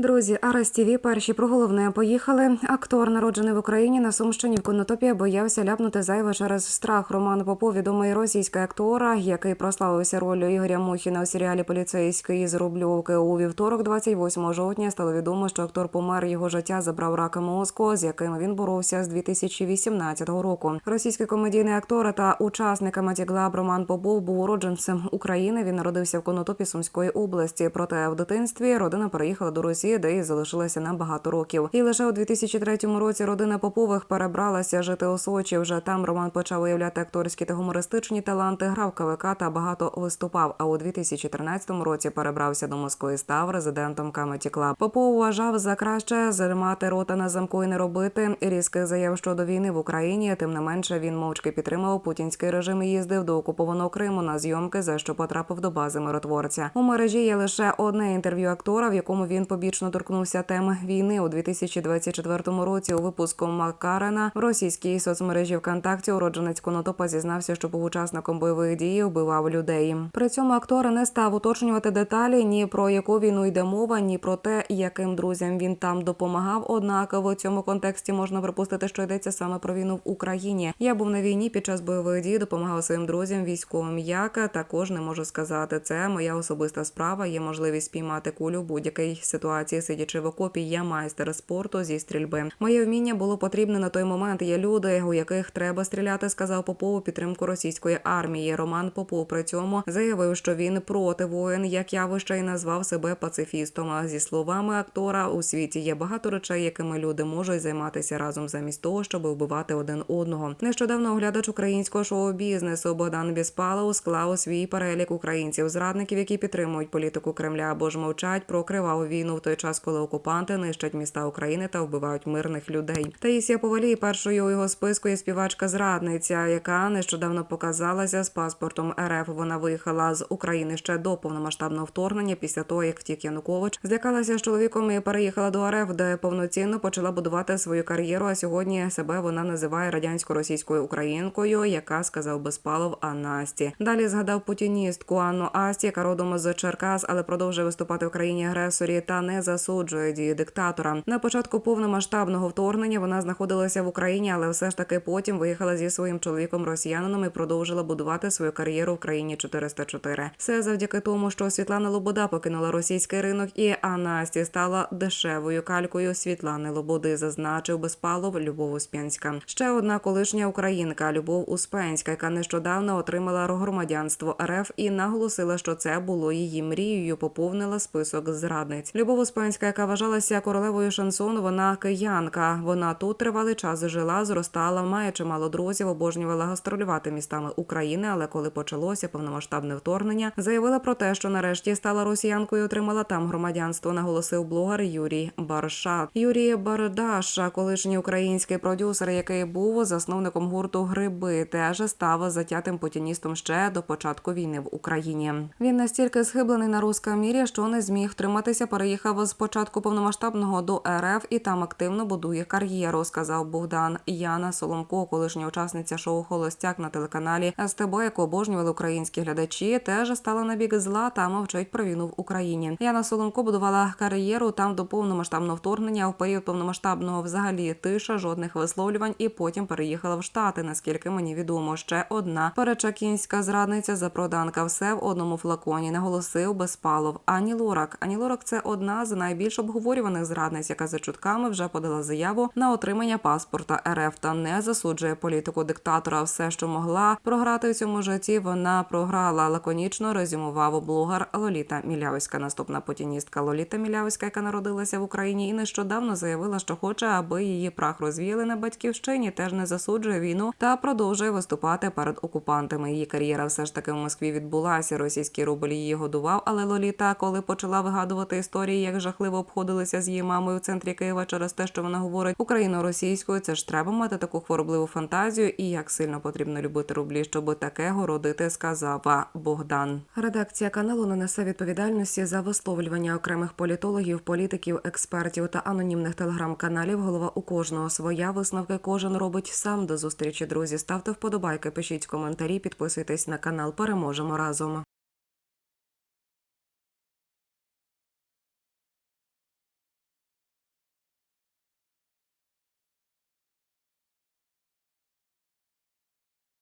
Друзі, Арас ТІВІ перші про головне поїхали. Актор, народжений в Україні на Сумщині в Конотопі, боявся ляпнути зайве через страх. Роман Попов, відомий російський актора, який прославився ролью Ігоря Мухіна у серіалі Поліцейський з Рубльовки у вівторок, 28 жовтня, стало відомо, що актор помер. Його життя забрав рак мозку, з яким він боровся з 2018 року. Російський комедійний актор та учасник Матіглаб Роман Попов був уродженцем України. Він народився в Конотопі Сумської області. Проте в дитинстві родина переїхала до Росії, де і залишилася на багато років. І лише у 2003 році родина Попових перебралася жити у Сочі. Вже там Роман почав виявляти акторські та гумористичні таланти, грав КВК та багато виступав. А у 2013 році перебрався до Москви став резидентом Comedy Club. Попов вважав за краще займати рота на замку і не робити різких заяв щодо війни в Україні. Тим не менше він мовчки підтримував путінський режим і їздив до окупованого Криму на зйомки, за що потрапив до бази миротворця. У мережі є лише одне інтерв'ю актора, в якому він побічно торкнувся теми війни у 2024 році. У випуску Макарена в російській соцмережі ВКонтакті уродженець Конотопа зізнався, що був учасником бойових дій вбивав людей. При цьому актор не став уточнювати деталі ні про яку війну йде мова, ні про те, яким друзям він там допомагав. Однак в цьому контексті можна припустити, що йдеться саме про війну в Україні. Я був на війні під час бойових дій, допомагав своїм друзям військовим. Як також не можу сказати. Це моя особиста справа. Є можливість спіймати кулю в будь-якій ситуації, сидячи в окопі. Я майстер спорту зі стрільби. Моє вміння було потрібне на той момент. Є люди, у яких треба стріляти, сказав Попов у підтримку російської армії. Роман Попов при цьому заявив, що він проти воїн, як явище, і назвав себе пацифістом. А зі словами актора, у світі є багато речей, якими люди можуть займатися разом замість того, щоб вбивати один одного. Нещодавно оглядач українського шоу-бізнесу Богдан Біспалов склав свій перелік українців зрадників, які підтримують політику Кремля або ж мовчать про криваву війну в той час, коли окупанти нищать міста України та вбивають мирних людей. Таїсія Повалій першою у його списку є співачка зрадниця, яка нещодавно показалася з паспортом РФ. Вона виїхала з України ще до повномасштабного вторгнення. Після того як втік Янукович, злякалася з чоловіком і переїхала до РФ, де повноцінно почала будувати свою кар'єру. А сьогодні себе вона називає радянсько-російською українкою, яка сказав Безпалов Анасті. Далі згадав путіністку Анну Асті, яка родом з Черкас, але продовжує виступати в країні агресорі та не засуджує дії диктатора. На початку повномасштабного вторгнення вона знаходилася в Україні, але все ж таки потім виїхала зі своїм чоловіком росіянином і продовжила будувати свою кар'єру в країні 404. Все завдяки тому, що Світлана Лобода покинула російський ринок, і Анна Асті стала дешевою калькою Світлани Лободи, зазначив Безпалов Любов Успенська. Ще одна колишня українка Любов Успенська, яка нещодавно отримала громадянство РФ і наголосила, що це було її мрією. Поповнила список зрадниць. Любов Успенська, яка вважалася королевою шансону, вона киянка. Вона тут тривалий час жила, зростала, має чимало друзів, обожнювала гастролювати містами України. Але коли почалося повномасштабне вторгнення, заявила про те, що нарешті стала росіянкою, отримала там громадянство. Наголосив блогер Юрій Баршат. Юрій Бардаша, колишній український продюсер, який був засновником гурту Гриби, теж став затятим путіністом ще до початку війни в Україні. Він настільки схиблений на руському мірі, що не зміг втриматися. Переїхав з початку повномасштабного до РФ і там активно будує кар'єру. Сказав Богдан Яна Соломко, колишня учасниця шоу Холостяк на телеканалі СТБ, яку обожнювали українські глядачі, теж стала на бік зла та мовчить про війну в Україні. Яна Соломко будувала кар'єру там до повномасштабного вторгнення. В період повномасштабного взагалі тиша, жодних висловлювань, і потім переїхала в Штати. Наскільки мені відомо, ще одна перечакінська зрадниця запроданка. Все в одному флаконі. Наголосив Безпалов. Ані Лорак. Ані Лорак це одна з найбільш обговорюваних зрадниць, яка за чутками вже подала заяву на отримання паспорта РФ та не засуджує політику диктатора. Все, що могла програти в цьому житті, вона програла. Лаконічно резюмував блогер Лоліта Мілявська. Наступна путіністка Лоліта Мілявська, яка народилася в Україні і нещодавно заявила, що хоче, аби її прах розвіяли на батьківщині. Теж не засуджує війну та продовжує виступати перед окупантами. Її кар'єра все ж таки в Москві відбулася. Російський рубль її годував, але Лоліта, коли почала вигадувати історії, як жахливо обходилися з її мамою в центрі Києва через те, що вона говорить україно-російською. Це ж треба мати таку хворобливу фантазію, і як сильно потрібно любити рублі, щоб таке городити, сказав Богдан. Редакція каналу не несе відповідальності за висловлювання окремих політологів, політиків, експертів та анонімних телеграм-каналів. Голова у кожного своя висновки кожен робить сам. До зустрічі, друзі. Ставте вподобайки, пишіть коментарі, підписуйтесь на канал. Переможемо разом.